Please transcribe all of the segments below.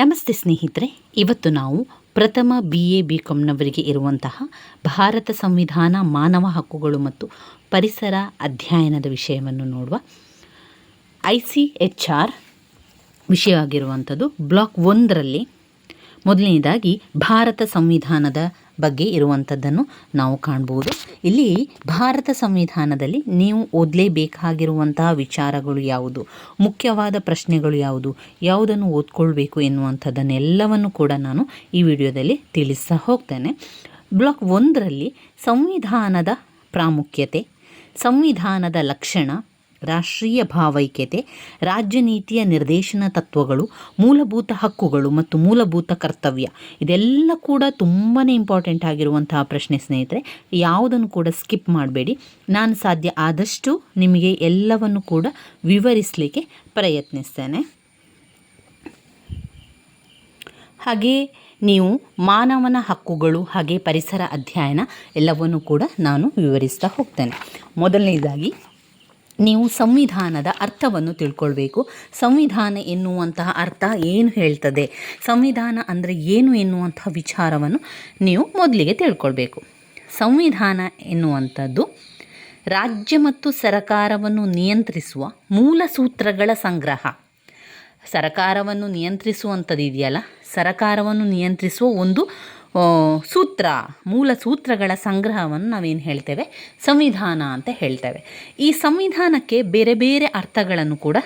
ನಮಸ್ತೆ ಸ್ನೇಹಿತರೆ, ಇವತ್ತು ನಾವು ಪ್ರಥಮ ಬಿ ಎ ಬಿ ಕಾಮ್ನವರಿಗೆ ಇರುವಂತಹ ಭಾರತ ಸಂವಿಧಾನ ಮಾನವ ಹಕ್ಕುಗಳು ಮತ್ತು ಪರಿಸರ ಅಧ್ಯಯನದ ವಿಷಯವನ್ನು ನೋಡುವ ಐ ಸಿ ಎಚ್ ಆರ್ ವಿಷಯವಾಗಿರುವಂಥದ್ದು. ಬ್ಲಾಕ್ ಒಂದರಲ್ಲಿ ಮೊದಲನೇದಾಗಿ ಭಾರತ ಸಂವಿಧಾನದ ಬಗ್ಗೆ ಇರುವಂಥದ್ದನ್ನು ನಾವು ಕಾಣ್ಬೋದು. ಇಲ್ಲಿ ಭಾರತ ಸಂವಿಧಾನದಲ್ಲಿ ನೀವು ಓದಲೇಬೇಕಾಗಿರುವಂತಹ ವಿಚಾರಗಳು ಯಾವುದು? ಮುಖ್ಯವಾದ ಪ್ರಶ್ನೆಗಳು ಯಾವುದು? ಯಾವುದನ್ನು ಓದ್ಕೊಳ್ಬೇಕು ಎನ್ನುವಂಥದ್ದನ್ನೆಲ್ಲವನ್ನು ಕೂಡ ನಾನು ಈ ವಿಡಿಯೋದಲ್ಲಿ ತಿಳಿಸ್ತಾ ಹೋಗ್ತೇನೆ. ಬ್ಲಾಕ್ ಒಂದರಲ್ಲಿ ಸಂವಿಧಾನದ ಪ್ರಾಮುಖ್ಯತೆ, ಸಂವಿಧಾನದ ಲಕ್ಷಣ ರಾಷ್ಟ್ರೀಯ ಭಾವೈಕ್ಯತೆ ರಾಜ್ಯ ನೀತಿಯ ನಿರ್ದೇಶನ ತತ್ವಗಳು, ಮೂಲಭೂತ ಹಕ್ಕುಗಳು ಮತ್ತು ಮೂಲಭೂತ ಕರ್ತವ್ಯ. ಇದೆಲ್ಲ ಕೂಡ ತುಂಬಾ ಇಂಪಾರ್ಟೆಂಟ್ ಆಗಿರುವಂತಹ ಪ್ರಶ್ನೆ ಸ್ನೇಹಿತರೆ. ಯಾವುದನ್ನು ಕೂಡ ಸ್ಕಿಪ್ ಮಾಡಬೇಡಿ. ನಾನು ಸಾಧ್ಯ ಆದಷ್ಟು ನಿಮಗೆ ಎಲ್ಲವನ್ನು ಕೂಡ ವಿವರಿಸಲಿಕ್ಕೆ ಪ್ರಯತ್ನಿಸ್ತೇನೆ. ಹಾಗೆ ನೀವು ಮಾನವನ ಹಕ್ಕುಗಳು ಹಾಗೆ ಪರಿಸರ ಅಧ್ಯಯನ ಎಲ್ಲವನ್ನು ಕೂಡ ನಾನು ವಿವರಿಸ್ತಾ ಹೋಗ್ತೇನೆ. ಮೊದಲನೇದಾಗಿ ನೀವು ಸಂವಿಧಾನದ ಅರ್ಥವನ್ನು ತಿಳ್ಕೊಳ್ಬೇಕು. ಸಂವಿಧಾನ ಎನ್ನುವಂತಹ ಅರ್ಥ ಏನು ಹೇಳ್ತದೆ? ಸಂವಿಧಾನ ಅಂದರೆ ಏನು ಎನ್ನುವಂತಹ ವಿಚಾರವನ್ನು ನೀವು ಮೊದಲಿಗೆ ತಿಳ್ಕೊಳ್ಬೇಕು. ಸಂವಿಧಾನ ಎನ್ನುವಂಥದ್ದು ರಾಜ್ಯ ಮತ್ತು ಸರಕಾರವನ್ನು ನಿಯಂತ್ರಿಸುವ ಮೂಲ ಸೂತ್ರಗಳ ಸಂಗ್ರಹ. ಸರಕಾರವನ್ನು ನಿಯಂತ್ರಿಸುವಂಥದ್ದು ಇದೆಯಲ್ಲ? ಸರಕಾರವನ್ನು ನಿಯಂತ್ರಿಸುವ ಒಂದು ಸೂತ್ರ, ಮೂಲ ಸೂತ್ರಗಳ ಸಂಗ್ರಹವನ್ನು ನಾವೇನು ಹೇಳ್ತೇವೆ? ಸಂವಿಧಾನ ಅಂತ ಹೇಳ್ತೇವೆ. ಈ ಸಂವಿಧಾನಕ್ಕೆ ಬೇರೆ ಬೇರೆ ಅರ್ಥಗಳನ್ನು ಕೂಡ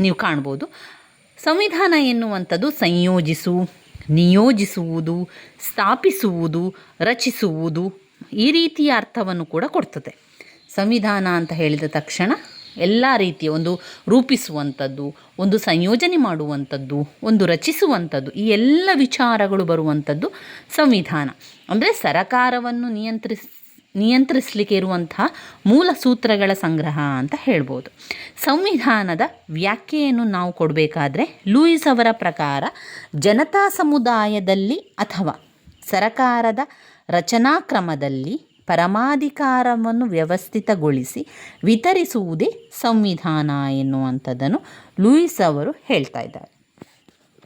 ನೀವು ಕಾಣ್ಬೋದು. ಸಂವಿಧಾನ ಎನ್ನುವಂಥದ್ದು ಸಂಯೋಜಿಸು, ನಿಯೋಜಿಸುವುದು, ಸ್ಥಾಪಿಸುವುದು, ರಚಿಸುವುದು ಈ ರೀತಿಯ ಅರ್ಥವನ್ನು ಕೂಡ ಕೊಡ್ತದೆ. ಸಂವಿಧಾನ ಅಂತ ಹೇಳಿದ ತಕ್ಷಣ ಎಲ್ಲ ರೀತಿಯ ಒಂದು ರೂಪಿಸುವಂಥದ್ದು, ಒಂದು ಸಂಯೋಜನೆ ಮಾಡುವಂಥದ್ದು, ಒಂದು ರಚಿಸುವಂಥದ್ದು, ಈ ಎಲ್ಲ ವಿಚಾರಗಳು ಬರುವಂಥದ್ದು ಸಂವಿಧಾನ. ಅಂದರೆ ಸರಕಾರವನ್ನು ನಿಯಂತ್ರಿಸ್, ನಿಯಂತ್ರಿಸಲಿಕ್ಕೆ ಇರುವಂತಹ ಮೂಲ ಸೂತ್ರಗಳ ಸಂಗ್ರಹ ಅಂತ ಹೇಳ್ಬೋದು. ಸಂವಿಧಾನದ ವ್ಯಾಖ್ಯೆಯನ್ನು ನಾವು ಕೊಡಬೇಕಾದ್ರೆ ಲೂಯಿಸ್ ಅವರ ಪ್ರಕಾರ ಜನತಾ ಸಮುದಾಯದಲ್ಲಿ ಅಥವಾ ಸರಕಾರದ ರಚನಾ ಕ್ರಮದಲ್ಲಿ ಪರಮಾಧಿಕಾರವನ್ನು ವ್ಯವಸ್ಥಿತಗೊಳಿಸಿ ವಿತರಿಸುವುದೇ ಸಂವಿಧಾನ ಎನ್ನುವಂಥದ್ದನ್ನು ಲೂಯಿಸ್ ಅವರು ಹೇಳ್ತಾ ಇದ್ದಾರೆ.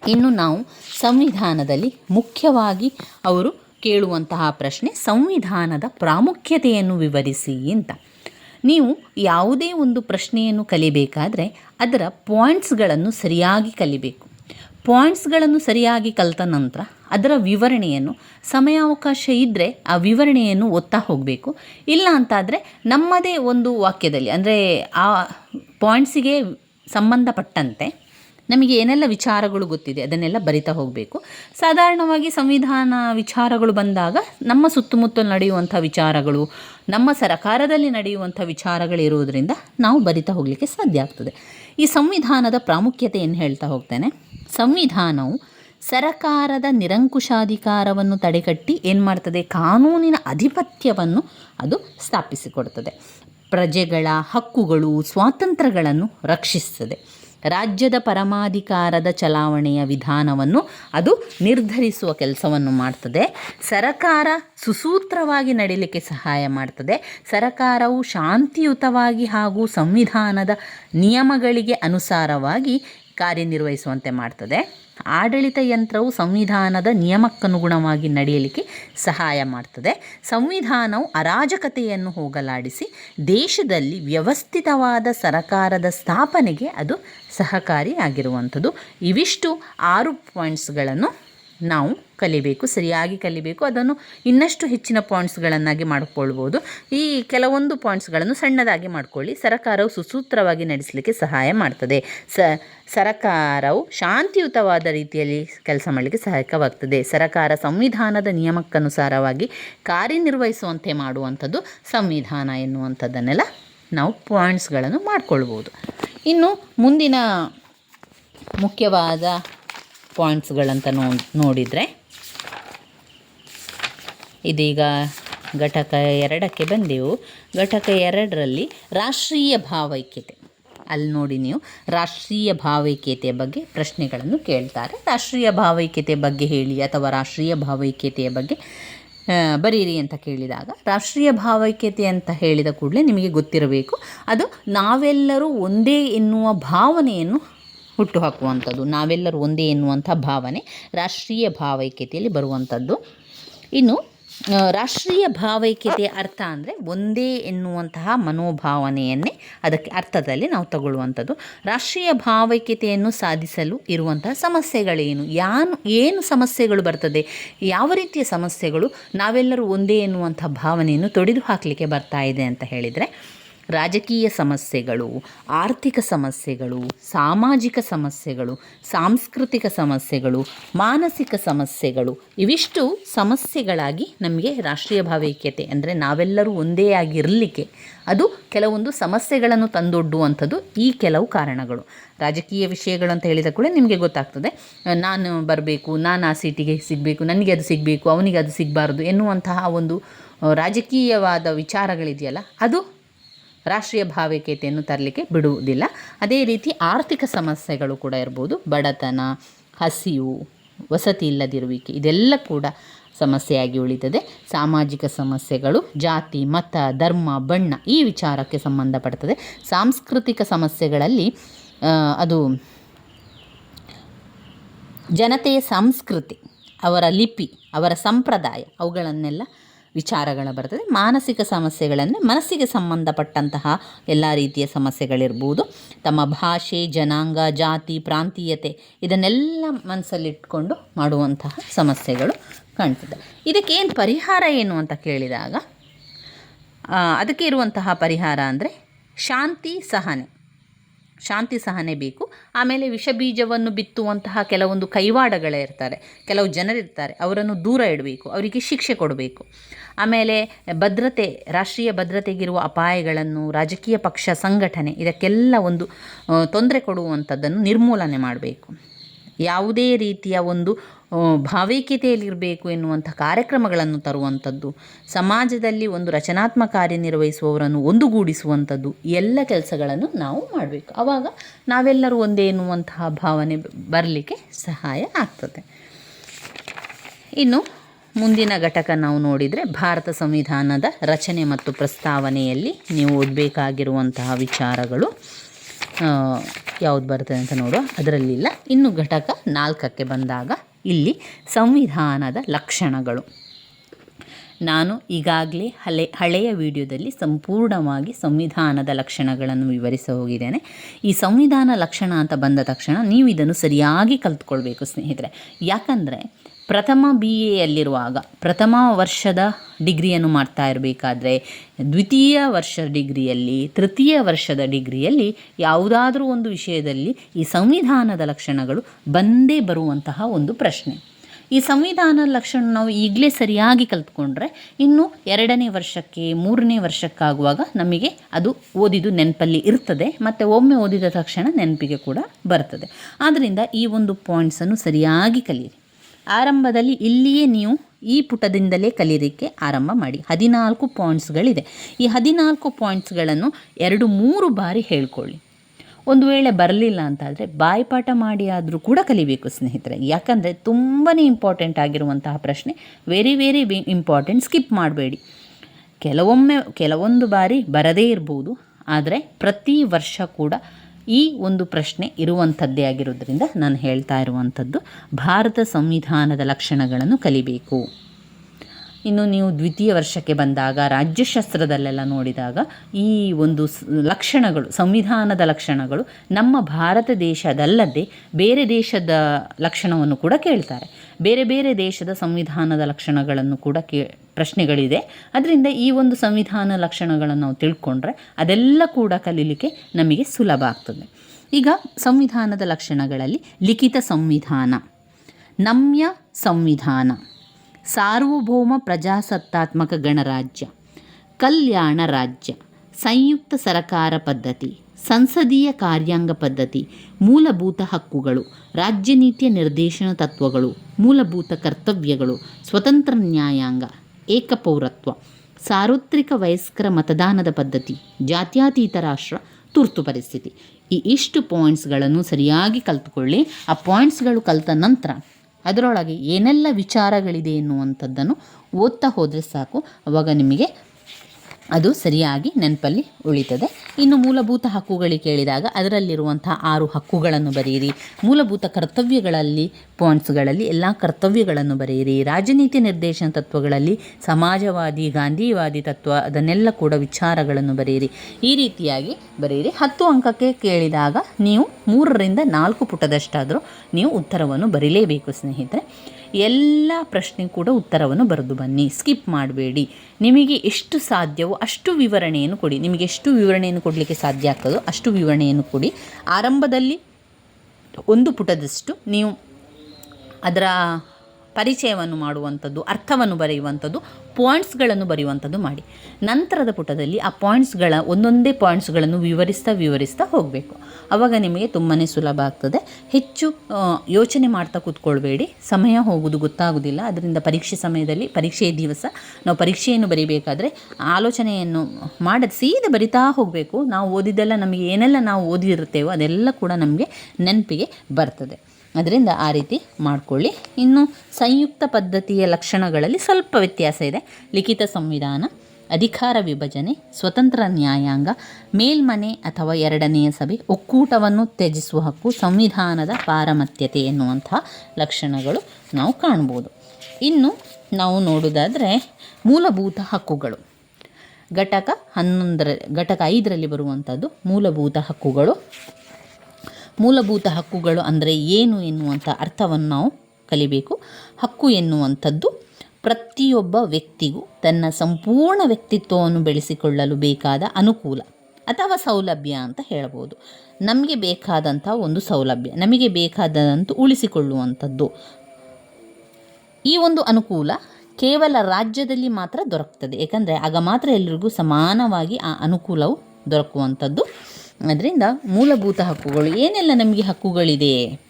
ಇನ್ನು ನಾವು ಸಂವಿಧಾನದಲ್ಲಿ ಮುಖ್ಯವಾಗಿ ಅವರು ಕೇಳುವಂತಹ ಪ್ರಶ್ನೆ ಸಂವಿಧಾನದ ಪ್ರಾಮುಖ್ಯತೆಯನ್ನು ವಿವರಿಸಿ ಅಂತ. ನೀವು ಯಾವುದೇ ಒಂದು ಪ್ರಶ್ನೆಯನ್ನು ಕಲಿಬೇಕಾದರೆ ಅದರ ಪಾಯಿಂಟ್ಸ್ಗಳನ್ನು ಸರಿಯಾಗಿ ಕಲಿಬೇಕು. ಪಾಯಿಂಟ್ಸ್ಗಳನ್ನು ಸರಿಯಾಗಿ ಕಲಿತ ನಂತರ ಅದರ ವಿವರಣೆಯನ್ನು, ಸಮಯಾವಕಾಶ ಇದ್ದರೆ ಆ ವಿವರಣೆಯನ್ನು ಒತ್ತಾ ಹೋಗಬೇಕು. ಇಲ್ಲ ಅಂತಾದರೆ ನಮ್ಮದೇ ಒಂದು ವಾಕ್ಯದಲ್ಲಿ, ಅಂದರೆ ಆ ಪಾಯಿಂಟ್ಸಿಗೆ ಸಂಬಂಧಪಟ್ಟಂತೆ ನಮಗೆ ಏನೆಲ್ಲ ವಿಚಾರಗಳು ಗೊತ್ತಿದೆ ಅದನ್ನೆಲ್ಲ ಬರಿತಾ ಹೋಗಬೇಕು. ಸಾಧಾರಣವಾಗಿ ಸಂವಿಧಾನ ವಿಚಾರಗಳು ಬಂದಾಗ ನಮ್ಮ ಸುತ್ತಮುತ್ತಲು ನಡೆಯುವಂಥ ವಿಚಾರಗಳು, ನಮ್ಮ ಸರಕಾರದಲ್ಲಿ ನಡೆಯುವಂಥ ವಿಚಾರಗಳಿರುವುದರಿಂದ ನಾವು ಬರಿತಾ ಹೋಗಲಿಕ್ಕೆ ಸಾಧ್ಯ ಆಗ್ತದೆ. ಈ ಸಂವಿಧಾನದ ಪ್ರಾಮುಖ್ಯತೆಯನ್ನು ಹೇಳ್ತಾ ಹೋಗ್ತೇನೆ. ಸಂವಿಧಾನವು ಸರಕಾರದ ನಿರಂಕುಶಾಧಿಕಾರವನ್ನು ತಡೆಗಟ್ಟಿ ಏನು ಮಾಡ್ತದೆ? ಕಾನೂನಿನ ಅಧಿಪತ್ಯವನ್ನು ಅದು ಸ್ಥಾಪಿಸಿಕೊಡ್ತದೆ. ಪ್ರಜೆಗಳ ಹಕ್ಕುಗಳು, ಸ್ವಾತಂತ್ರ್ಯಗಳನ್ನು ರಕ್ಷಿಸ್ತದೆ. ರಾಜ್ಯದ ಪರಮಾಧಿಕಾರದ ಚಲಾವಣೆಯ ವಿಧಾನವನ್ನು ಅದು ನಿರ್ಧರಿಸುವ ಕೆಲಸವನ್ನು ಮಾಡ್ತದೆ. ಸರಕಾರ ಸುಸೂತ್ರವಾಗಿ ನಡೀಲಿಕ್ಕೆ ಸಹಾಯ ಮಾಡ್ತದೆ. ಸರಕಾರವು ಶಾಂತಿಯುತವಾಗಿ ಹಾಗೂ ಸಂವಿಧಾನದ ನಿಯಮಗಳಿಗೆ ಅನುಸಾರವಾಗಿ ಕಾರ್ಯನಿರ್ವಹಿಸುವಂತೆ ಮಾಡ್ತದೆ. ಆಡಳಿತ ಯಂತ್ರವು ಸಂವಿಧಾನದ ನಿಯಮಕ್ಕನುಗುಣವಾಗಿ ನಡೆಯಲಿಕ್ಕೆ ಸಹಾಯ ಮಾಡ್ತದೆ. ಸಂವಿಧಾನವು ಅರಾಜಕತೆಯನ್ನು ಹೋಗಲಾಡಿಸಿ ದೇಶದಲ್ಲಿ ವ್ಯವಸ್ಥಿತವಾದ ಸರಕಾರದ ಸ್ಥಾಪನೆಗೆ ಅದು ಸಹಕಾರಿಯಾಗಿರುವಂಥದ್ದು. ಇವಿಷ್ಟು ಆರು ಪಾಯಿಂಟ್ಸ್ಗಳನ್ನು ನಾವು ಕಲಿಬೇಕು, ಸರಿಯಾಗಿ ಕಲಿಬೇಕು, ಅದನ್ನು ಇನ್ನಷ್ಟು ಹೆಚ್ಚಿನ ಪಾಯಿಂಟ್ಸ್ಗಳನ್ನಾಗಿ ಮಾಡಿಕೊಳ್ಬೋದು. ಈ ಕೆಲವೊಂದು ಪಾಯಿಂಟ್ಸ್ಗಳನ್ನು ಸಣ್ಣದಾಗಿ ಮಾಡಿಕೊಳ್ಳಿ. ಸರಕಾರವು ಸುಸೂತ್ರವಾಗಿ ನಡೆಸಲಿಕ್ಕೆ ಸಹಾಯ ಮಾಡ್ತದೆ. ಸ, ಸರಕಾರವು ಶಾಂತಿಯುತವಾದ ರೀತಿಯಲ್ಲಿ ಕೆಲಸ ಮಾಡಲಿಕ್ಕೆ ಸಹಾಯಕವಾಗ್ತದೆ. ಸರಕಾರ ಸಂವಿಧಾನದ ನಿಯಮಕ್ಕನುಸಾರವಾಗಿ ಕಾರ್ಯನಿರ್ವಹಿಸುವಂತೆ ಮಾಡುವಂಥದ್ದು ಸಂವಿಧಾನ ಎನ್ನುವಂಥದ್ದನ್ನೆಲ್ಲ ನಾವು ಪಾಯಿಂಟ್ಸ್ಗಳನ್ನು ಮಾಡಿಕೊಳ್ಬೋದು. ಇನ್ನು ಮುಂದಿನ ಮುಖ್ಯವಾದ ಪಾಯಿಂಟ್ಸ್ಗಳಂತ ನೋಡಿದರೆ ಇದೀಗ ಘಟಕ ಎರಡಕ್ಕೆ ಬಂದೆವು. ಘಟಕ ಎರಡರಲ್ಲಿ ರಾಷ್ಟ್ರೀಯ ಭಾವೈಕ್ಯತೆ. ಅಲ್ಲಿ ನೋಡಿ ನೀವು, ರಾಷ್ಟ್ರೀಯ ಭಾವೈಕ್ಯತೆಯ ಬಗ್ಗೆ ಪ್ರಶ್ನೆಗಳನ್ನು ಕೇಳ್ತಾರೆ. ರಾಷ್ಟ್ರೀಯ ಭಾವೈಕ್ಯತೆ ಬಗ್ಗೆ ಹೇಳಿ ಅಥವಾ ರಾಷ್ಟ್ರೀಯ ಭಾವೈಕ್ಯತೆಯ ಬಗ್ಗೆ ಬರೀರಿ ಅಂತ ಕೇಳಿದಾಗ, ರಾಷ್ಟ್ರೀಯ ಭಾವೈಕ್ಯತೆ ಅಂತ ಹೇಳಿದ ಕೂಡಲೇ ನಿಮಗೆ ಗೊತ್ತಿರಬೇಕು. ಅದು ನಾವೆಲ್ಲರೂ ಒಂದೇ ಎನ್ನುವ ಭಾವನೆಯನ್ನು ಹುಟ್ಟುಹಾಕುವಂಥದ್ದು. ನಾವೆಲ್ಲರೂ ಒಂದೇ ಎನ್ನುವಂಥ ಭಾವನೆ, ರಾಷ್ಟ್ರೀಯ ಭಾವೈಕ್ಯತೆಯಲ್ಲಿ ಬರುವಂಥದ್ದು. ಇನ್ನು ರಾಷ್ಟ್ರೀಯ ಭಾವೈಕ್ಯತೆ ಅರ್ಥ ಅಂದರೆ ಒಂದೇ ಎನ್ನುವಂತಹ ಮನೋಭಾವನೆಯನ್ನೇ ಅದಕ್ಕೆ ಅರ್ಥದಲ್ಲಿ ನಾವು ತಗೊಳ್ಳುವಂಥದ್ದು. ರಾಷ್ಟ್ರೀಯ ಭಾವೈಕ್ಯತೆಯನ್ನು ಸಾಧಿಸಲು ಇರುವಂತಹ ಸಮಸ್ಯೆಗಳೇನು? ಯಾನು, ಏನು ಸಮಸ್ಯೆಗಳು ಬರ್ತದೆ? ಯಾವ ರೀತಿಯ ಸಮಸ್ಯೆಗಳು? ನಾವೆಲ್ಲರೂ ಒಂದೇ ಎನ್ನುವಂಥ ಭಾವನೆಯನ್ನು ತೊಡೆದು ಹಾಕಲಿಕ್ಕೆ ಬರ್ತಾ ಇದೆ ಅಂತ ಹೇಳಿದರೆ ರಾಜಕೀಯ ಸಮಸ್ಯೆಗಳು, ಆರ್ಥಿಕ ಸಮಸ್ಯೆಗಳು, ಸಾಮಾಜಿಕ ಸಮಸ್ಯೆಗಳು, ಸಾಂಸ್ಕೃತಿಕ ಸಮಸ್ಯೆಗಳು, ಮಾನಸಿಕ ಸಮಸ್ಯೆಗಳು, ಇವಿಷ್ಟು ಸಮಸ್ಯೆಗಳಾಗಿ ನಮಗೆ ರಾಷ್ಟ್ರೀಯ ಭಾವೈಕ್ಯತೆ ಅಂದರೆ ನಾವೆಲ್ಲರೂ ಒಂದೇ ಆಗಿರಲಿಕ್ಕೆ ಅದು ಕೆಲವೊಂದು ಸಮಸ್ಯೆಗಳನ್ನು ತಂದೊಡ್ಡುವಂಥದ್ದು ಈ ಕೆಲವು ಕಾರಣಗಳು. ರಾಜಕೀಯ ವಿಷಯಗಳು ಅಂತ ಹೇಳಿದ ಕೂಡ ನಿಮಗೆ ಗೊತ್ತಾಗ್ತದೆ. ನಾನು ಬರಬೇಕು, ನಾನು ಆ ಸೀಟಿಗೆ ಸಿಗಬೇಕು, ನನಗೆ ಅದು ಸಿಗಬೇಕು, ಅವನಿಗೆ ಅದು ಸಿಗಬಾರ್ದು ಎನ್ನುವಂತಹ ಒಂದು ರಾಜಕೀಯವಾದ ವಿಚಾರಗಳಿದೆಯಲ್ಲ, ಅದು ರಾಷ್ಟ್ರೀಯ ಭಾವೈಕ್ಯತೆಯನ್ನು ತರಲಿಕ್ಕೆ ಬಿಡುವುದಿಲ್ಲ. ಅದೇ ರೀತಿ ಆರ್ಥಿಕ ಸಮಸ್ಯೆಗಳು ಕೂಡ ಇರ್ಬೋದು. ಬಡತನ, ಹಸಿವು, ವಸತಿ ಇಲ್ಲದಿರುವಿಕೆ ಇದೆಲ್ಲ ಕೂಡ ಸಮಸ್ಯೆಯಾಗಿ ಉಳಿತದೆ. ಸಾಮಾಜಿಕ ಸಮಸ್ಯೆಗಳು, ಜಾತಿ, ಮತ, ಧರ್ಮ, ಬಣ್ಣ ಈ ವಿಚಾರಕ್ಕೆ ಸಂಬಂಧಪಡ್ತದೆ. ಸಾಂಸ್ಕೃತಿಕ ಸಮಸ್ಯೆಗಳಲ್ಲಿ ಅದು ಜನತೆಯ ಸಂಸ್ಕೃತಿ, ಅವರ ಲಿಪಿ, ಅವರ ಸಂಪ್ರದಾಯ ಅವುಗಳನ್ನೆಲ್ಲ ವಿಚಾರಗಳ ಬರ್ತದೆ. ಮಾನಸಿಕ ಸಮಸ್ಯೆಗಳಂದರೆ ಮನಸ್ಸಿಗೆ ಸಂಬಂಧಪಟ್ಟಂತಹ ಎಲ್ಲ ರೀತಿಯ ಸಮಸ್ಯೆಗಳಿರ್ಬೋದು. ತಮ್ಮ ಭಾಷೆ, ಜನಾಂಗ, ಜಾತಿ, ಪ್ರಾಂತೀಯತೆ ಇದನ್ನೆಲ್ಲ ಮನಸ್ಸಲ್ಲಿಟ್ಕೊಂಡು ಮಾಡುವಂತಹ ಸಮಸ್ಯೆಗಳು ಕಾಣ್ತದೆ. ಇದಕ್ಕೇನು ಪರಿಹಾರ ಏನು ಅಂತ ಕೇಳಿದಾಗ ಅದಕ್ಕೆ ಇರುವಂತಹ ಪರಿಹಾರ ಅಂದರೆ ಶಾಂತಿ ಸಹನೆ. ಶಾಂತಿ ಸಹನೆ ಬೇಕು. ಆಮೇಲೆ ವಿಷ ಬೀಜವನ್ನು ಬಿತ್ತುವಂತಹ ಕೆಲವೊಂದು ಕೈವಾಡಗಳೇ ಇರ್ತಾರೆ. ಕೆಲವು ಜನರಿರ್ತಾರೆ ಅವರನ್ನು ದೂರ ಇಡಬೇಕು, ಅವರಿಗೆ ಶಿಕ್ಷೆ ಕೊಡಬೇಕು. ಆಮೇಲೆ ಭದ್ರತೆ, ರಾಷ್ಟ್ರೀಯ ಭದ್ರತೆಗಿರುವ ಅಪಾಯಗಳನ್ನು, ರಾಜಕೀಯ ಪಕ್ಷ, ಸಂಘಟನೆ, ಇದಕ್ಕೆಲ್ಲ ಒಂದು ತೊಂದರೆ ಕೊಡುವಂಥದ್ದನ್ನು ನಿರ್ಮೂಲನೆ ಮಾಡಬೇಕು. ಯಾವುದೇ ರೀತಿಯ ಒಂದು ಭಾವೈಕ್ಯತೆಯಲ್ಲಿರಬೇಕು ಎನ್ನುವಂಥ ಕಾರ್ಯಕ್ರಮಗಳನ್ನು ತರುವಂಥದ್ದು, ಸಮಾಜದಲ್ಲಿ ಒಂದು ರಚನಾತ್ಮಕ ಕಾರ್ಯನಿರ್ವಹಿಸುವವರನ್ನು ಒಂದುಗೂಡಿಸುವಂಥದ್ದು, ಎಲ್ಲ ಕೆಲಸಗಳನ್ನು ನಾವು ಮಾಡಬೇಕು. ಆವಾಗ ನಾವೆಲ್ಲರೂ ಒಂದೇ ಎನ್ನುವಂತಹ ಭಾವನೆ ಬರಲಿಕ್ಕೆ ಸಹಾಯ ಆಗ್ತದೆ. ಇನ್ನು ಮುಂದಿನ ಘಟಕ ನಾವು ನೋಡಿದರೆ ಭಾರತ ಸಂವಿಧಾನದ ರಚನೆ ಮತ್ತು ಪ್ರಸ್ತಾವನೆಯಲ್ಲಿ ನೀವು ಓದಬೇಕಾಗಿರುವಂತಹ ವಿಚಾರಗಳು ಯಾವುದು ಬರ್ತದೆ ಅಂತ ನೋಡುವ, ಅದರಲ್ಲಿಲ್ಲ. ಇನ್ನು ಘಟಕ ನಾಲ್ಕಕ್ಕೆ ಬಂದಾಗ ಇಲ್ಲಿ ಸಂವಿಧಾನದ ಲಕ್ಷಣಗಳು. ನಾನು ಈಗಾಗಲೇ ಹಳೆ ಹಳೆಯ ವಿಡಿಯೋದಲ್ಲಿ ಸಂಪೂರ್ಣವಾಗಿ ಸಂವಿಧಾನದ ಲಕ್ಷಣಗಳನ್ನು ವಿವರಿಸ ಹೋಗಿದ್ದೇನೆ. ಈ ಸಂವಿಧಾನ ಲಕ್ಷಣ ಅಂತ ಬಂದ ತಕ್ಷಣ ನೀವು ಇದನ್ನು ಸರಿಯಾಗಿ ಕಲ್ತ್ಕೊಳ್ಬೇಕು ಸ್ನೇಹಿತರೆ. ಯಾಕಂದರೆ ಪ್ರಥಮ ಬಿ ಎಯಲ್ಲಿರುವಾಗ ಪ್ರಥಮ ವರ್ಷದ ಡಿಗ್ರಿಯನ್ನು ಮಾಡ್ತಾ ಇರಬೇಕಾದ್ರೆ ದ್ವಿತೀಯ ವರ್ಷ ಡಿಗ್ರಿಯಲ್ಲಿ, ತೃತೀಯ ವರ್ಷದ ಡಿಗ್ರಿಯಲ್ಲಿ ಯಾವುದಾದ್ರೂ ಒಂದು ವಿಷಯದಲ್ಲಿ ಈ ಸಂವಿಧಾನದ ಲಕ್ಷಣಗಳು ಬಂದೇ ಬರುವಂತಹ ಒಂದು ಪ್ರಶ್ನೆ. ಈ ಸಂವಿಧಾನ ಲಕ್ಷಣ ನಾವು ಈಗಲೇ ಸರಿಯಾಗಿ ಕಲ್ತ್ಕೊಂಡ್ರೆ ಇನ್ನು ಎರಡನೇ ವರ್ಷಕ್ಕೆ, ಮೂರನೇ ವರ್ಷಕ್ಕಾಗುವಾಗ ನಮಗೆ ಅದು ಓದಿದ್ದು ನೆನಪಲ್ಲಿ ಇರ್ತದೆ, ಮತ್ತು ಒಮ್ಮೆ ಓದಿದ ತಕ್ಷಣ ನೆನಪಿಗೆ ಕೂಡ ಬರ್ತದೆ. ಆದ್ದರಿಂದ ಈ ಒಂದು ಪಾಯಿಂಟ್ಸನ್ನು ಸರಿಯಾಗಿ ಕಲಿಯಿರಿ. ಆರಂಭದಲ್ಲಿ ಇಲ್ಲಿಯೇ ನೀವು ಈ ಪುಟದಿಂದಲೇ ಕಲಿಯೋದಕ್ಕೆ ಆರಂಭ ಮಾಡಿ. ಹದಿನಾಲ್ಕು ಪಾಯಿಂಟ್ಸ್ಗಳಿದೆ. ಈ ಹದಿನಾಲ್ಕು ಪಾಯಿಂಟ್ಸ್ಗಳನ್ನು ಎರಡು ಮೂರು ಬಾರಿ ಹೇಳ್ಕೊಳ್ಳಿ. ಒಂದು ವೇಳೆ ಬರಲಿಲ್ಲ ಅಂತಾದರೆ ಬಾಯಿಪಾಠ ಮಾಡಿ ಆದರೂ ಕೂಡ ಕಲಿಬೇಕು ಸ್ನೇಹಿತರೆ. ಯಾಕಂದರೆ ತುಂಬಾ ಇಂಪಾರ್ಟೆಂಟ್ ಆಗಿರುವಂತಹ ಪ್ರಶ್ನೆ. ವೆರಿ ವೆರಿ ಇಂಪಾರ್ಟೆಂಟ್ ಸ್ಕಿಪ್ ಮಾಡಬೇಡಿ. ಕೆಲವೊಮ್ಮೆ, ಕೆಲವೊಂದು ಬಾರಿ ಬರದೇ ಇರ್ಬೋದು. ಆದರೆ ಪ್ರತಿ ವರ್ಷ ಕೂಡ ಈ ಒಂದು ಪ್ರಶ್ನೆ ಇರುವಂಥದ್ದೇ ಆಗಿರೋದ್ರಿಂದ ನಾನು ಹೇಳ್ತಾ ಇರುವಂಥದ್ದು ಭಾರತ ಸಂವಿಧಾನದ ಲಕ್ಷಣಗಳನ್ನು ಕಲಿಬೇಕು. ಇನ್ನು ನೀವು ದ್ವಿತೀಯ ವರ್ಷಕ್ಕೆ ಬಂದಾಗ ರಾಜ್ಯಶಾಸ್ತ್ರದಲ್ಲೆಲ್ಲ ನೋಡಿದಾಗ ಈ ಒಂದು ಲಕ್ಷಣಗಳು, ಸಂವಿಧಾನದ ಲಕ್ಷಣಗಳು ನಮ್ಮ ಭಾರತ ದೇಶದಲ್ಲದೆ ಬೇರೆ ದೇಶದ ಲಕ್ಷಣವನ್ನು ಕೂಡ ಕೇಳ್ತಾರೆ. ಬೇರೆ ಬೇರೆ ದೇಶದ ಸಂವಿಧಾನದ ಲಕ್ಷಣಗಳನ್ನು ಕೂಡ ಕೇ ಪ್ರಶ್ನೆಗಳಿದೆ. ಅದರಿಂದ ಈ ಒಂದು ಸಂವಿಧಾನ ಲಕ್ಷಣಗಳನ್ನು ನಾವು ತಿಳ್ಕೊಂಡ್ರೆ ಅದೆಲ್ಲ ಕೂಡ ಕಲೀಲಿಕ್ಕೆ ನಮಗೆ ಸುಲಭ ಆಗ್ತದೆ. ಈಗ ಸಂವಿಧಾನದ ಲಕ್ಷಣಗಳಲ್ಲಿ ಲಿಖಿತ ಸಂವಿಧಾನ, ನಮ್ಯ ಸಂವಿಧಾನ. ಸಾರ್ವಭೌಮ ಪ್ರಜಾಸತ್ತಾತ್ಮಕ ಗಣರಾಜ್ಯ, ಕಲ್ಯಾಣ ರಾಜ್ಯ, ಸಂಯುಕ್ತ ಸರಕಾರ ಪದ್ಧತಿ, ಸಂಸದೀಯ ಕಾರ್ಯಾಂಗ ಪದ್ಧತಿ, ಮೂಲಭೂತ ಹಕ್ಕುಗಳು ರಾಜ್ಯ ನೀತಿಯ ನಿರ್ದೇಶನ ತತ್ವಗಳು, ಮೂಲಭೂತ ಕರ್ತವ್ಯಗಳು, ಸ್ವತಂತ್ರ ನ್ಯಾಯಾಂಗ, ಏಕಪೌರತ್ವ, ಸಾರ್ವತ್ರಿಕ ವಯಸ್ಕರ ಮತದಾನದ ಪದ್ಧತಿ, ಜಾತ್ಯತೀತ ರಾಷ್ಟ್ರ ತುರ್ತು ಪರಿಸ್ಥಿತಿ. ಈ ಇಷ್ಟು ಪಾಯಿಂಟ್ಸ್ಗಳನ್ನು ಸರಿಯಾಗಿ ಕಲ್ತುಕೊಳ್ಳಿ. ಆ ಪಾಯಿಂಟ್ಸ್ಗಳು ಕಲಿತ ನಂತರ ಅದರೊಳಗೆ ಏನೆಲ್ಲ ವಿಚಾರಗಳಿದೆ ಎನ್ನುವಂಥದ್ದನ್ನು ಓದ್ತಾ ಹೋದರೆ ಸಾಕು. ಅವಾಗ ನಿಮಗೆ ಅದು ಸರಿಯಾಗಿ ನೆನಪಲ್ಲಿ ಉಳಿತದೆ. ಇನ್ನು ಮೂಲಭೂತ ಹಕ್ಕುಗಳಿಗೆ ಕೇಳಿದಾಗ ಅದರಲ್ಲಿರುವಂಥ ಆರು ಹಕ್ಕುಗಳನ್ನು ಬರೆಯಿರಿ. ಮೂಲಭೂತ ಕರ್ತವ್ಯಗಳಲ್ಲಿ, ಪಾಯಿಂಟ್ಸ್ಗಳಲ್ಲಿ ಎಲ್ಲ ಕರ್ತವ್ಯಗಳನ್ನು ಬರೆಯಿರಿ. ರಾಜನೀತಿ ನಿರ್ದೇಶನ ತತ್ವಗಳಲ್ಲಿ ಸಮಾಜವಾದಿ, ಗಾಂಧಿವಾದಿ ತತ್ವ ಅದನ್ನೆಲ್ಲ ಕೂಡ ವಿಚಾರಗಳನ್ನು ಬರೆಯಿರಿ. ಈ ರೀತಿಯಾಗಿ ಬರೆಯಿರಿ. ಹತ್ತು ಅಂಕಕ್ಕೆ ಕೇಳಿದಾಗ ನೀವು ಮೂರರಿಂದ ನಾಲ್ಕು ಪುಟದಷ್ಟಾದರೂ ನೀವು ಉತ್ತರವನ್ನು ಬರೀಲೇಬೇಕು ಸ್ನೇಹಿತರೆ. ಎಲ್ಲ ಪ್ರಶ್ನೆ ಕೂಡ ಉತ್ತರವನ್ನು ಬರೆದು ಬನ್ನಿ. ಸ್ಕಿಪ್ ಮಾಡಬೇಡಿ. ನಿಮಗೆ ಎಷ್ಟು ಸಾಧ್ಯವೋ ಅಷ್ಟು ವಿವರಣೆಯನ್ನು ಕೊಡಿ. ನಿಮಗೆ ಎಷ್ಟು ವಿವರಣೆಯನ್ನು ಕೊಡಲಿಕ್ಕೆ ಸಾಧ್ಯ ಆಗ್ತದೋ ಅಷ್ಟು ವಿವರಣೆಯನ್ನು ಕೊಡಿ. ಆರಂಭದಲ್ಲಿ ಒಂದು ಪುಟದಷ್ಟು ನೀವು ಅದರ ಪರಿಚಯವನ್ನು ಮಾಡುವಂಥದ್ದು, ಅರ್ಥವನ್ನು ಬರೆಯುವಂಥದ್ದು ಪಾಯಿಂಟ್ಸ್ಗಳನ್ನು ಬರೆಯುವಂಥದ್ದು ಮಾಡಿ. ನಂತರದ ಪುಟದಲ್ಲಿ ಆ ಪಾಯಿಂಟ್ಸ್ಗಳ ಒಂದೊಂದೇ ಪಾಯಿಂಟ್ಸ್ಗಳನ್ನು ವಿವರಿಸ್ತಾ ವಿವರಿಸ್ತಾ ಹೋಗಬೇಕು. ಆವಾಗ ನಿಮಗೆ ತುಂಬಾ ಸುಲಭ ಆಗ್ತದೆ. ಹೆಚ್ಚು ಯೋಚನೆ ಮಾಡ್ತಾ ಕೂತ್ಕೊಳ್ಬೇಡಿ. ಸಮಯ ಹೋಗುವುದು ಗೊತ್ತಾಗೋದಿಲ್ಲ ಅದರಿಂದ ಪರೀಕ್ಷೆ ಸಮಯದಲ್ಲಿ ಪರೀಕ್ಷೆಯ ದಿವಸ ನಾವು ಪರೀಕ್ಷೆಯನ್ನು ಬರೀಬೇಕಾದ್ರೆ ಆಲೋಚನೆಯನ್ನು ಮಾಡದೆ ಸೀದಾ ಬರಿತಾ ಹೋಗಬೇಕು. ನಾವು ಓದಿದ್ದೆಲ್ಲ ನಮಗೆ ಏನೆಲ್ಲ ನಾವು ಓದಿರುತ್ತೇವೋ ಅದೆಲ್ಲ ಕೂಡ ನಮಗೆ ನೆನಪಿಗೆ ಬರ್ತದೆ. ಅದರಿಂದ ಆ ರೀತಿ ಮಾಡಿಕೊಳ್ಳಿ. ಇನ್ನು ಸಂಯುಕ್ತ ಪದ್ಧತಿಯ ಲಕ್ಷಣಗಳಲ್ಲಿ ಸ್ವಲ್ಪ ವ್ಯತ್ಯಾಸ ಇದೆ. ಲಿಖಿತ ಸಂವಿಧಾನ, ಅಧಿಕಾರ ವಿಭಜನೆ, ಸ್ವತಂತ್ರ ನ್ಯಾಯಾಂಗ, ಮೇಲ್ಮನೆ ಅಥವಾ ಎರಡನೆಯ ಸಭೆ, ಒಕ್ಕೂಟವನ್ನು ತ್ಯಜಿಸುವ ಹಕ್ಕು, ಸಂವಿಧಾನದ ಪಾರಮತ್ಯತೆ ಎನ್ನುವಂತಹ ಲಕ್ಷಣಗಳು ನಾವು ಕಾಣ್ಬೋದು. ಇನ್ನು ನಾವು ನೋಡೋದಾದರೆ ಮೂಲಭೂತ ಹಕ್ಕುಗಳು. ಘಟಕ ಹನ್ನೊಂದರ, ಘಟಕ ಐದರಲ್ಲಿ ಬರುವಂಥದ್ದು ಮೂಲಭೂತ ಹಕ್ಕುಗಳು. ಮೂಲಭೂತ ಹಕ್ಕುಗಳು ಅಂದರೆ ಏನು ಎನ್ನುವಂಥ ಅರ್ಥವನ್ನು ನಾವು ಕಲಿಬೇಕು. ಹಕ್ಕು ಎನ್ನುವಂಥದ್ದು ಪ್ರತಿಯೊಬ್ಬ ವ್ಯಕ್ತಿಗೂ ತನ್ನ ಸಂಪೂರ್ಣ ವ್ಯಕ್ತಿತ್ವವನ್ನು ಬೆಳೆಸಿಕೊಳ್ಳಲು ಬೇಕಾದ ಅನುಕೂಲ ಅಥವಾ ಸೌಲಭ್ಯ ಅಂತ ಹೇಳ್ಬೋದು. ನಮಗೆ ಬೇಕಾದಂಥ ಒಂದು ಸೌಲಭ್ಯ, ನಮಗೆ ಬೇಕಾದಂಥ ಉಳಿಸಿಕೊಳ್ಳುವಂಥದ್ದು. ಈ ಒಂದು ಅನುಕೂಲ ಕೇವಲ ರಾಜ್ಯದಲ್ಲಿ ಮಾತ್ರ ದೊರಕ್ತದೆ. ಏಕೆಂದರೆ ಆಗ ಮಾತ್ರ ಎಲ್ರಿಗೂ ಸಮಾನವಾಗಿ ಆ ಅನುಕೂಲವು ದೊರಕುವಂಥದ್ದು. ಅದರಿಂದ ಮೂಲಭೂತ ಹಕ್ಕುಗಳು, ಏನೆಲ್ಲ ನಮಗೆ ಹಕ್ಕುಗಳಿದೆ?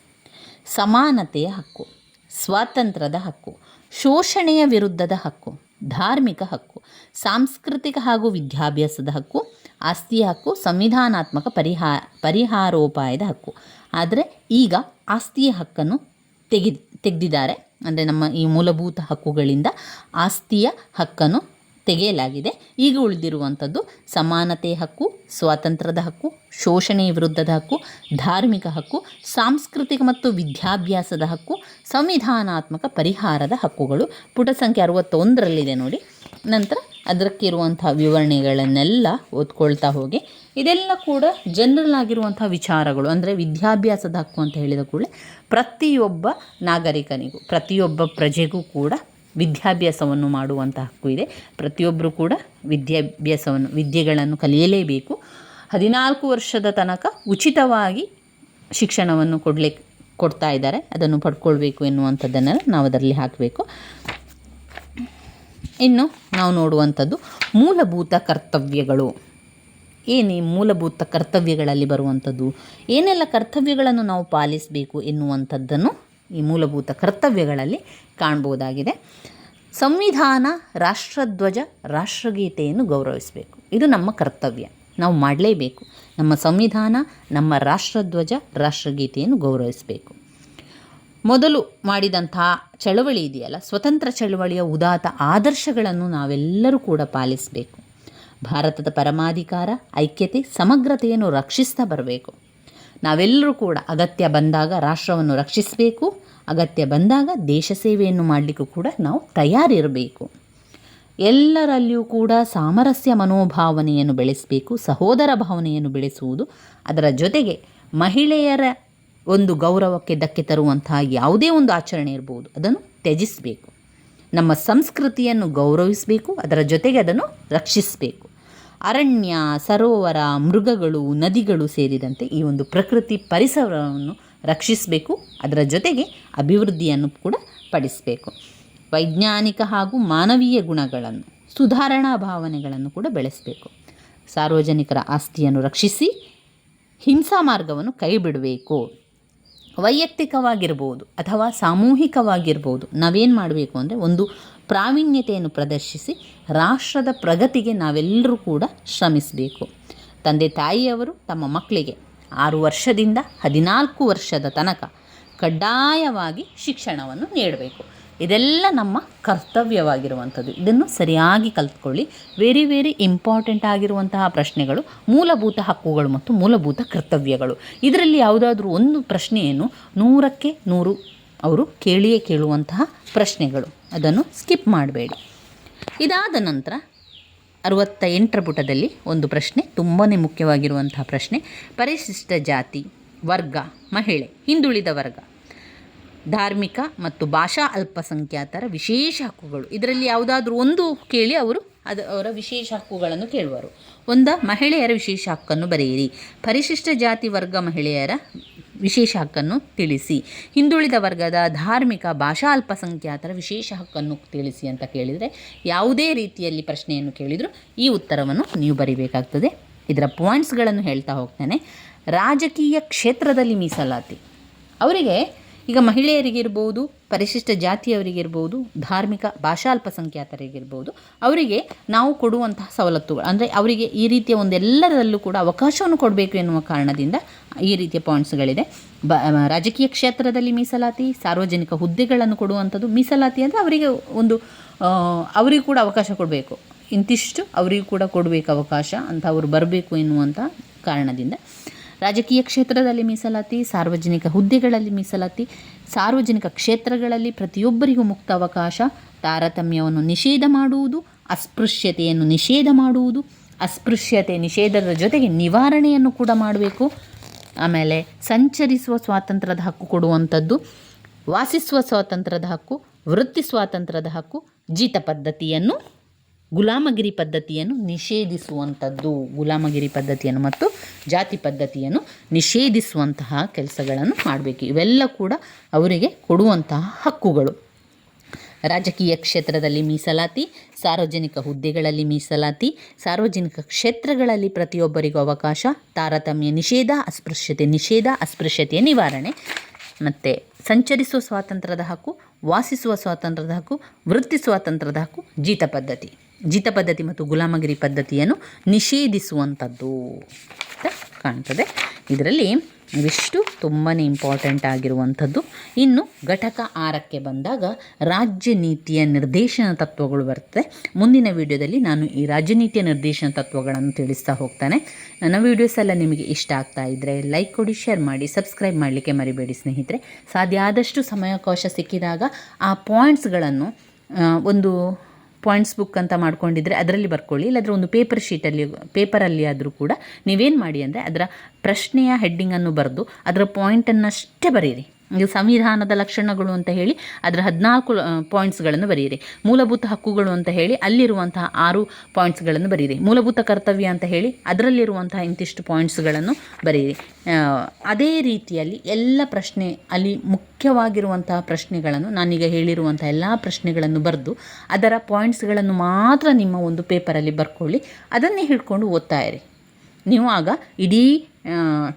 ಸಮಾನತೆಯ ಹಕ್ಕು, ಸ್ವಾತಂತ್ರ್ಯದ ಹಕ್ಕು, ಶೋಷಣೆಯ ವಿರುದ್ಧದ ಹಕ್ಕು, ಧಾರ್ಮಿಕ ಹಕ್ಕು, ಸಾಂಸ್ಕೃತಿಕ ಹಾಗೂ ವಿದ್ಯಾಭ್ಯಾಸದ ಹಕ್ಕು, ಆಸ್ತಿಯ ಹಕ್ಕು, ಸಂವಿಧಾನಾತ್ಮಕ ಪರಿಹಾ, ಪರಿಹಾರೋಪಾಯದ ಹಕ್ಕು. ಆದರೆ ಈಗ ಆಸ್ತಿಯ ಹಕ್ಕನ್ನು ತೆಗೆದು, ತೆಗೆದಿದ್ದಾರೆ. ಅಂದರೆ ನಮ್ಮ ಈ ಮೂಲಭೂತ ಹಕ್ಕುಗಳಿಂದ ಆಸ್ತಿಯ ಹಕ್ಕನ್ನು ತೆಗೆಯಲಾಗಿದೆ. ಈಗ ಉಳಿದಿರುವಂಥದ್ದು ಸಮಾನತೆ ಹಕ್ಕು, ಸ್ವಾತಂತ್ರ್ಯದ ಹಕ್ಕು, ಶೋಷಣೆ ವಿರುದ್ಧದ ಹಕ್ಕು, ಧಾರ್ಮಿಕ ಹಕ್ಕು, ಸಾಂಸ್ಕೃತಿಕ ಮತ್ತು ವಿದ್ಯಾಭ್ಯಾಸದ ಹಕ್ಕು, ಸಂವಿಧಾನಾತ್ಮಕ ಪರಿಹಾರದ ಹಕ್ಕುಗಳು. ಪುಟ ಸಂಖ್ಯೆ ಅರವತ್ತೊಂದರಲ್ಲಿದೆ ನೋಡಿ. ನಂತರ ಅದಕ್ಕಿರುವಂಥ ವಿವರಣೆಗಳನ್ನೆಲ್ಲ ಓದ್ಕೊಳ್ತಾ ಹೋಗಿ. ಇದೆಲ್ಲ ಕೂಡ ಜನರಲ್ ಆಗಿರುವಂಥ ವಿಚಾರಗಳು, ಅಂದರೆ ವಿದ್ಯಾಭ್ಯಾಸದ ಹಕ್ಕು ಅಂತ ಹೇಳಿದ ಕೂಡಲೇ ಪ್ರತಿಯೊಬ್ಬ ನಾಗರಿಕನಿಗೂ, ಪ್ರತಿಯೊಬ್ಬ ಪ್ರಜೆಗೂ ಕೂಡ ವಿದ್ಯಾಭ್ಯಾಸವನ್ನು ಮಾಡುವಂಥ ಹಕ್ಕು ಇದೆ. ಪ್ರತಿಯೊಬ್ಬರು ಕೂಡ ವಿದ್ಯಾಭ್ಯಾಸವನ್ನು, ವಿದ್ಯೆಗಳನ್ನು ಕಲಿಯಲೇಬೇಕು. ಹದಿನಾಲ್ಕು ವರ್ಷದ ತನಕ ಉಚಿತವಾಗಿ ಶಿಕ್ಷಣವನ್ನು ಕೊಡಲಿ, ಕೊಡ್ತಾ ಇದ್ದಾರೆ. ಅದನ್ನು ಪಡ್ಕೊಳ್ಬೇಕು ಎನ್ನುವಂಥದ್ದನ್ನು ನಾವು ಅದರಲ್ಲಿ ಹಾಕಬೇಕು. ಇನ್ನು ನಾವು ನೋಡುವಂಥದ್ದು ಮೂಲಭೂತ ಕರ್ತವ್ಯಗಳು. ಏನೇ ಮೂಲಭೂತ ಕರ್ತವ್ಯಗಳಲ್ಲಿ ಬರುವಂಥದ್ದು? ಏನೆಲ್ಲ ಕರ್ತವ್ಯಗಳನ್ನು ನಾವು ಪಾಲಿಸಬೇಕು ಎನ್ನುವಂಥದ್ದನ್ನು ಈ ಮೂಲಭೂತ ಕರ್ತವ್ಯಗಳಲ್ಲಿ ಕಾಣ್ಬೋದಾಗಿದೆ. ಸಂವಿಧಾನ, ರಾಷ್ಟ್ರಧ್ವಜ, ರಾಷ್ಟ್ರಗೀತೆಯನ್ನು ಗೌರವಿಸಬೇಕು. ಇದು ನಮ್ಮ ಕರ್ತವ್ಯ. ನಾವು ಮಾಡಲೇಬೇಕು. ನಮ್ಮ ಸಂವಿಧಾನ, ನಮ್ಮ ರಾಷ್ಟ್ರಧ್ವಜ, ರಾಷ್ಟ್ರಗೀತೆಯನ್ನು ಗೌರವಿಸಬೇಕು. ಮೊದಲು ಮಾಡಿದಂತಹ ಚಳವಳಿ ಇದೆಯಲ್ಲ, ಸ್ವತಂತ್ರ ಚಳವಳಿಯ ಉದಾತ್ತ ಆದರ್ಶಗಳನ್ನು ನಾವೆಲ್ಲರೂ ಕೂಡ ಪಾಲಿಸಬೇಕು. ಭಾರತದ ಪರಮಾಧಿಕಾರ, ಐಕ್ಯತೆ, ಸಮಗ್ರತೆಯನ್ನು ರಕ್ಷಿಸ್ತಾ ಬರಬೇಕು. ನಾವೆಲ್ಲರೂ ಕೂಡ ಅಗತ್ಯ ಬಂದಾಗ ರಾಷ್ಟ್ರವನ್ನು ರಕ್ಷಿಸಬೇಕು, ಅಗತ್ಯ ಬಂದಾಗ ದೇಶ ಸೇವೆಯನ್ನು ಮಾಡಲಿಕ್ಕೂ ಕೂಡ ನಾವು ತಯಾರಿರಬೇಕು. ಎಲ್ಲರಲ್ಲಿಯೂ ಕೂಡ ಸಾಮರಸ್ಯ ಮನೋಭಾವನೆಯನ್ನು ಬೆಳೆಸಬೇಕು, ಸಹೋದರ ಭಾವನೆಯನ್ನು ಬೆಳೆಸುವುದು, ಅದರ ಜೊತೆಗೆ ಮಹಿಳೆಯರ ಒಂದು ಗೌರವಕ್ಕೆ ಧಕ್ಕೆ ತರುವಂತಹ ಯಾವುದೇ ಒಂದು ಆಚರಣೆ ಇರ್ಬೋದು, ಅದನ್ನು ತ್ಯಜಿಸಬೇಕು. ನಮ್ಮ ಸಂಸ್ಕೃತಿಯನ್ನು ಗೌರವಿಸಬೇಕು, ಅದರ ಜೊತೆಗೆ ಅದನ್ನು ರಕ್ಷಿಸಬೇಕು. ಅರಣ್ಯ, ಸರೋವರ, ಮೃಗಗಳು, ನದಿಗಳು ಸೇರಿದಂತೆ ಈ ಒಂದು ಪ್ರಕೃತಿ ಪರಿಸರವನ್ನು ರಕ್ಷಿಸಬೇಕು. ಅದರ ಜೊತೆಗೆ ಅಭಿವೃದ್ಧಿಯನ್ನು ಕೂಡ ಪಡಿಸಬೇಕು. ವೈಜ್ಞಾನಿಕ ಹಾಗೂ ಮಾನವೀಯ ಗುಣಗಳನ್ನು, ಸುಧಾರಣಾ ಭಾವನೆಗಳನ್ನು ಕೂಡ ಬೆಳೆಸಬೇಕು. ಸಾರ್ವಜನಿಕರ ಆಸ್ತಿಯನ್ನು ರಕ್ಷಿಸಿ ಹಿಂಸಾ ಮಾರ್ಗವನ್ನು ಕೈ ಬಿಡಬೇಕು ವೈಯಕ್ತಿಕವಾಗಿರ್ಬೋದು ಅಥವಾ ಸಾಮೂಹಿಕವಾಗಿರ್ಬೋದು. ನಾವೇನು ಮಾಡಬೇಕು ಅಂದರೆ ಒಂದು ಪ್ರಾವೀಣ್ಯತೆಯನ್ನು ಪ್ರದರ್ಶಿಸಿ ರಾಷ್ಟ್ರದ ಪ್ರಗತಿಗೆ ನಾವೆಲ್ಲರೂ ಕೂಡ ಶ್ರಮಿಸಬೇಕು. ತಂದೆ ತಾಯಿಯವರು ತಮ್ಮ ಮಕ್ಕಳಿಗೆ ಆರು ವರ್ಷದಿಂದ ಹದಿನಾಲ್ಕು ವರ್ಷದ ತನಕ ಕಡ್ಡಾಯವಾಗಿ ಶಿಕ್ಷಣವನ್ನು ನೀಡಬೇಕು. ಇದೆಲ್ಲ ನಮ್ಮ ಕರ್ತವ್ಯವಾಗಿರುವಂಥದ್ದು. ಇದನ್ನು ಸರಿಯಾಗಿ ಕಲ್ತ್ಕೊಳ್ಳಿ. ವೆರಿ ವೆರಿ ಇಂಪಾರ್ಟೆಂಟ್ ಆಗಿರುವಂತಹ ಪ್ರಶ್ನೆಗಳು, ಮೂಲಭೂತ ಹಕ್ಕುಗಳು ಮತ್ತು ಮೂಲಭೂತ ಕರ್ತವ್ಯಗಳು. ಇದರಲ್ಲಿ ಯಾವುದಾದ್ರೂ ಒಂದು ಪ್ರಶ್ನೆಯನ್ನು ನೂರಕ್ಕೆ ನೂರು ಅವರು ಕೇಳಿಯೇ ಕೇಳುವಂತಹ ಪ್ರಶ್ನೆಗಳು. ಅದನ್ನು ಸ್ಕಿಪ್ ಮಾಡಬೇಡಿ. ಇದಾದ ನಂತರ ಅರವತ್ತ ಎಂಟರ ಪುಟದಲ್ಲಿ ಒಂದು ಪ್ರಶ್ನೆ ತುಂಬಾ ಮುಖ್ಯವಾಗಿರುವಂತಹ ಪ್ರಶ್ನೆ. ಪರಿಶಿಷ್ಟ ಜಾತಿ, ವರ್ಗ, ಮಹಿಳೆ, ಹಿಂದುಳಿದ ವರ್ಗ, ಧಾರ್ಮಿಕ ಮತ್ತು ಭಾಷಾ ಅಲ್ಪಸಂಖ್ಯಾತರ ವಿಶೇಷ ಹಕ್ಕುಗಳು. ಇದರಲ್ಲಿ ಯಾವುದಾದ್ರೂ ಒಂದು ಕೇಳಿ ಅವರು ಅದು ಅವರ ವಿಶೇಷ ಹಕ್ಕುಗಳನ್ನು ಕೇಳುವರು. ಒಂದು ಮಹಿಳೆಯರ ವಿಶೇಷ ಹಕ್ಕನ್ನು ಬರೆಯಿರಿ. ಪರಿಶಿಷ್ಟ ಜಾತಿ ವರ್ಗ ಮಹಿಳೆಯರ ವಿಶೇಷ ಹಕ್ಕನ್ನು ತಿಳಿಸಿ. ಹಿಂದುಳಿದ ವರ್ಗದ ಧಾರ್ಮಿಕ ಭಾಷಾ ಅಲ್ಪಸಂಖ್ಯಾತರ ವಿಶೇಷ ಹಕ್ಕನ್ನು ತಿಳಿಸಿ ಅಂತ ಕೇಳಿದರೆ ಯಾವುದೇ ರೀತಿಯಲ್ಲಿ ಪ್ರಶ್ನೆಯನ್ನು ಕೇಳಿದರೂ ಈ ಉತ್ತರವನ್ನು ನೀವು ಬರಿಬೇಕಾಗ್ತದೆ. ಇದರ ಪಾಯಿಂಟ್ಸ್ಗಳನ್ನು ಹೇಳ್ತಾ ಹೋಗ್ತೇನೆ. ರಾಜಕೀಯ ಕ್ಷೇತ್ರದಲ್ಲಿ ಮೀಸಲಾತಿ. ಅವರಿಗೆ ಈಗ ಮಹಿಳೆಯರಿಗಿರ್ಬೋದು, ಪರಿಶಿಷ್ಟ ಜಾತಿಯವರಿಗಿರ್ಬೋದು, ಧಾರ್ಮಿಕ ಭಾಷಾ ಅಲ್ಪಸಂಖ್ಯಾತರಿಗಿರ್ಬೋದು ಅವರಿಗೆ ನಾವು ಕೊಡುವಂತಹ ಸವಲತ್ತುಗಳು. ಅಂದರೆ ಅವರಿಗೆ ಈ ರೀತಿಯ ಒಂದೆಲ್ಲರಲ್ಲೂ ಕೂಡ ಅವಕಾಶವನ್ನು ಕೊಡಬೇಕು ಎನ್ನುವ ಕಾರಣದಿಂದ ಈ ರೀತಿಯ ಪಾಯಿಂಟ್ಸ್ಗಳಿದೆ. ಬ ರಾಜಕೀಯ ಕ್ಷೇತ್ರದಲ್ಲಿ ಮೀಸಲಾತಿ, ಸಾರ್ವಜನಿಕ ಹುದ್ದೆಗಳನ್ನು ಕೊಡುವಂಥದ್ದು ಮೀಸಲಾತಿ ಅಂದರೆ ಅವರಿಗೆ ಒಂದು ಅವರಿಗೂ ಕೂಡ ಅವಕಾಶ ಕೊಡಬೇಕು. ಇಂತಿಷ್ಟು ಅವರಿಗೂ ಕೂಡ ಕೊಡಬೇಕು ಅವಕಾಶ ಅಂತ ಅವರು ಬರಬೇಕು ಎನ್ನುವಂಥ ಕಾರಣದಿಂದ ರಾಜಕೀಯ ಕ್ಷೇತ್ರದಲ್ಲಿ ಮೀಸಲಾತಿ, ಸಾರ್ವಜನಿಕ ಹುದ್ದೆಗಳಲ್ಲಿ ಮೀಸಲಾತಿ, ಸಾರ್ವಜನಿಕ ಕ್ಷೇತ್ರಗಳಲ್ಲಿ ಪ್ರತಿಯೊಬ್ಬರಿಗೂ ಮುಕ್ತ ಅವಕಾಶ, ತಾರತಮ್ಯವನ್ನು ನಿಷೇಧ ಮಾಡುವುದು, ಅಸ್ಪೃಶ್ಯತೆಯನ್ನು ನಿಷೇಧ ಮಾಡುವುದು, ಅಸ್ಪೃಶ್ಯತೆ ನಿಷೇಧದ ಜೊತೆಗೆ ನಿವಾರಣೆಯನ್ನು ಕೂಡ ಮಾಡಬೇಕು. ಆಮೇಲೆ ಸಂಚರಿಸುವ ಸ್ವಾತಂತ್ರ್ಯದ ಹಕ್ಕು ಕೊಡುವಂಥದ್ದು, ವಾಸಿಸುವ ಸ್ವಾತಂತ್ರ್ಯದ ಹಕ್ಕು, ವೃತ್ತಿ ಸ್ವಾತಂತ್ರ್ಯದ ಹಕ್ಕು, ಜೀತ ಪದ್ಧತಿಯನ್ನು ಗುಲಾಮಗಿರಿ ಪದ್ಧತಿಯನ್ನು ನಿಷೇಧಿಸುವಂಥದ್ದು. ಗುಲಾಮಗಿರಿ ಪದ್ಧತಿಯನ್ನು ಮತ್ತು ಜಾತಿ ಪದ್ಧತಿಯನ್ನು ನಿಷೇಧಿಸುವಂತಹ ಕೆಲಸಗಳನ್ನು ಮಾಡಬೇಕು. ಇವೆಲ್ಲ ಕೂಡ ಅವರಿಗೆ ಕೊಡುವಂತಹ ಹಕ್ಕುಗಳು. ರಾಜಕೀಯ ಕ್ಷೇತ್ರದಲ್ಲಿ ಮೀಸಲಾತಿ, ಸಾರ್ವಜನಿಕ ಹುದ್ದೆಗಳಲ್ಲಿ ಮೀಸಲಾತಿ, ಸಾರ್ವಜನಿಕ ಕ್ಷೇತ್ರಗಳಲ್ಲಿ ಪ್ರತಿಯೊಬ್ಬರಿಗೂ ಅವಕಾಶ, ತಾರತಮ್ಯ, ನಿಷೇಧ, ಅಸ್ಪೃಶ್ಯತೆ, ನಿಷೇಧ ಅಸ್ಪೃಶ್ಯತೆಯ ನಿವಾರಣೆ, ಮತ್ತು ಸಂಚರಿಸುವ ಸ್ವಾತಂತ್ರ್ಯದ ಹಕ್ಕು, ವಾಸಿಸುವ ಸ್ವಾತಂತ್ರ್ಯದ ಹಕ್ಕು ವೃತ್ತಿ ಸ್ವಾತಂತ್ರ್ಯದ ಹಕ್ಕು, ಜೀತ ಪದ್ಧತಿ. ಜೀತ ಪದ್ಧತಿ ಮತ್ತು ಗುಲಾಮಗಿರಿ ಪದ್ಧತಿಯನ್ನು ನಿಷೇಧಿಸುವಂಥದ್ದು ಅಂತ ಕಾಣ್ತದೆ. ಇದರಲ್ಲಿ ಇವಿಷ್ಟು ತುಂಬಾ ಇಂಪಾರ್ಟೆಂಟ್ ಆಗಿರುವಂಥದ್ದು. ಇನ್ನು ಘಟಕ ಆರಕ್ಕೆ ಬಂದಾಗ ರಾಜ್ಯ ನೀತಿಯ ನಿರ್ದೇಶನ ತತ್ವಗಳು ಬರ್ತದೆ. ಮುಂದಿನ ವಿಡಿಯೋದಲ್ಲಿ ನಾನು ಈ ರಾಜ್ಯ ನೀತಿಯ ನಿರ್ದೇಶನ ತತ್ವಗಳನ್ನು ತಿಳಿಸ್ತಾ ಹೋಗ್ತಾನೆ. ನನ್ನ ವೀಡಿಯೋಸ್ ಎಲ್ಲ ನಿಮಗೆ ಇಷ್ಟ ಆಗ್ತಾ ಇದ್ದರೆ ಲೈಕ್ ಕೊಡಿ ಶೇರ್ ಮಾಡಿ ಸಬ್ಸ್ಕ್ರೈಬ್ ಮಾಡಲಿಕ್ಕೆ ಮರಿಬೇಡಿ ಸ್ನೇಹಿತರೆ. ಸಾಧ್ಯ ಆದಷ್ಟು ಸಮಯಾವಕಾಶ ಸಿಕ್ಕಿದಾಗ ಆ ಪಾಯಿಂಟ್ಸ್ಗಳನ್ನು ಒಂದು ಪಾಯಿಂಟ್ಸ್ ಬುಕ್ ಅಂತ ಮಾಡ್ಕೊಂಡಿದ್ರೆ ಅದರಲ್ಲಿ ಬರ್ಕೊಳ್ಳಿ. ಇಲ್ಲಾದ್ರೆ ಒಂದು ಪೇಪರ್ ಶೀಟಲ್ಲಿ ಪೇಪರಲ್ಲಿ ಆದರೂ ಕೂಡ ನೀವೇನು ಮಾಡಿ ಅಂದರೆ ಅದರ ಪ್ರಶ್ನೆಯ ಹೆಡ್ಡಿಂಗನ್ನು ಬರೆದು ಅದರ ಪಾಯಿಂಟನ್ನಷ್ಟೇ ಬರೀರಿ. ಇದು ಸಂವಿಧಾನದ ಲಕ್ಷಣಗಳು ಅಂತ ಹೇಳಿ ಅದರ ಹದಿನಾಲ್ಕು ಪಾಯಿಂಟ್ಸ್ಗಳನ್ನು ಬರೀರಿ ಮೂಲಭೂತ ಹಕ್ಕುಗಳು ಅಂತ ಹೇಳಿ ಅಲ್ಲಿರುವಂತಹ ಆರು ಪಾಯಿಂಟ್ಸ್ಗಳನ್ನು ಬರೀರಿ ಮೂಲಭೂತ ಕರ್ತವ್ಯ ಅಂತ ಹೇಳಿ ಅದರಲ್ಲಿರುವಂತಹ ಇಂತಿಷ್ಟು ಪಾಯಿಂಟ್ಸ್ಗಳನ್ನು ಬರೀರಿ ಆ, ಅದೇ ರೀತಿಯಲ್ಲಿ ಎಲ್ಲ ಪ್ರಶ್ನೆ ಅಲ್ಲಿ ಮುಖ್ಯವಾಗಿರುವಂತಹ ಪ್ರಶ್ನೆಗಳನ್ನು ನಾನೀಗ ಹೇಳಿರುವಂಥ ಎಲ್ಲ ಪ್ರಶ್ನೆಗಳನ್ನು ಬರೆದು ಅದರ ಪಾಯಿಂಟ್ಸ್ಗಳನ್ನು ಮಾತ್ರ ನಿಮ್ಮ ಒಂದು ಪೇಪರಲ್ಲಿ ಬರ್ಕೊಳ್ಳಿ. ಅದನ್ನೇ ಹಿಡ್ಕೊಂಡು ಓದ್ತಾ ಇರಿ. ನೀವು ಆಗ ಇಡೀ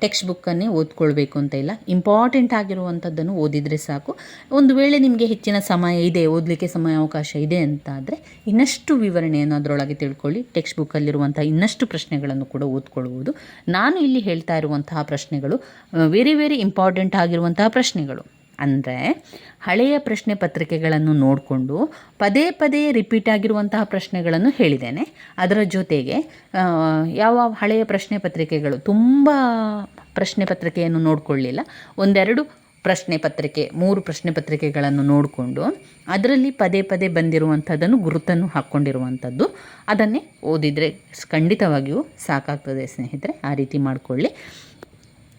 ಟೆಕ್ಸ್ಟ್ ಬುಕ್ಕನ್ನೇ ಓದ್ಕೊಳ್ಬೇಕು ಅಂತ ಇಲ್ಲ. ಇಂಪಾರ್ಟೆಂಟ್ ಆಗಿರುವಂಥದ್ದನ್ನು ಓದಿದರೆ ಸಾಕು. ಒಂದು ವೇಳೆ ನಿಮಗೆ ಹೆಚ್ಚಿನ ಸಮಯ ಇದೆ, ಓದಲಿಕ್ಕೆ ಸಮಯ ಅವಕಾಶ ಇದೆ ಅಂತಾದರೆ ಇನ್ನಷ್ಟು ವಿವರಣೆಯನ್ನು ಅದರೊಳಗೆ ತಿಳ್ಕೊಳ್ಳಿ. ಟೆಕ್ಸ್ಟ್ ಬುಕ್ಕಲ್ಲಿರುವಂಥ ಇನ್ನಷ್ಟು ಪ್ರಶ್ನೆಗಳನ್ನು ಕೂಡ ಓದ್ಕೊಳ್ಳುವುದು ನಾನು ಇಲ್ಲಿ ಹೇಳ್ತಾ ಇರುವಂತಹ ಪ್ರಶ್ನೆಗಳು ವೆರಿ ವೆರಿ ಇಂಪಾರ್ಟೆಂಟ್ ಆಗಿರುವಂತಹ ಪ್ರಶ್ನೆಗಳು. ಅಂದರೆ ಹಳೆಯ ಪ್ರಶ್ನೆ ಪತ್ರಿಕೆಗಳನ್ನು ನೋಡಿಕೊಂಡು ಪದೇ ಪದೇ ರಿಪೀಟ್ ಆಗಿರುವಂತಹ ಪ್ರಶ್ನೆಗಳನ್ನು ಹೇಳಿದ್ದೇನೆ. ಅದರ ಜೊತೆಗೆ ಯಾವ ಹಳೆಯ ಪ್ರಶ್ನೆ ಪತ್ರಿಕೆಗಳು ತುಂಬ ಪ್ರಶ್ನೆ ಪತ್ರಿಕೆಯನ್ನು ನೋಡಿಕೊಳ್ಳಿಲ್ಲ. ಒಂದೆರಡು ಪ್ರಶ್ನೆ ಪತ್ರಿಕೆ, ಮೂರು ಪ್ರಶ್ನೆ ಪತ್ರಿಕೆಗಳನ್ನು ನೋಡಿಕೊಂಡು ಅದರಲ್ಲಿ ಪದೇ ಪದೇ ಬಂದಿರುವಂಥದ್ದನ್ನು ಗುರುತನ್ನು ಹಾಕ್ಕೊಂಡಿರುವಂಥದ್ದು. ಅದನ್ನೇ ಓದಿದರೆ ಖಂಡಿತವಾಗಿಯೂ ಸಾಕಾಗ್ತದೆ ಸ್ನೇಹಿತರೆ, ಆ ರೀತಿ ಮಾಡಿಕೊಳ್ಳಿ.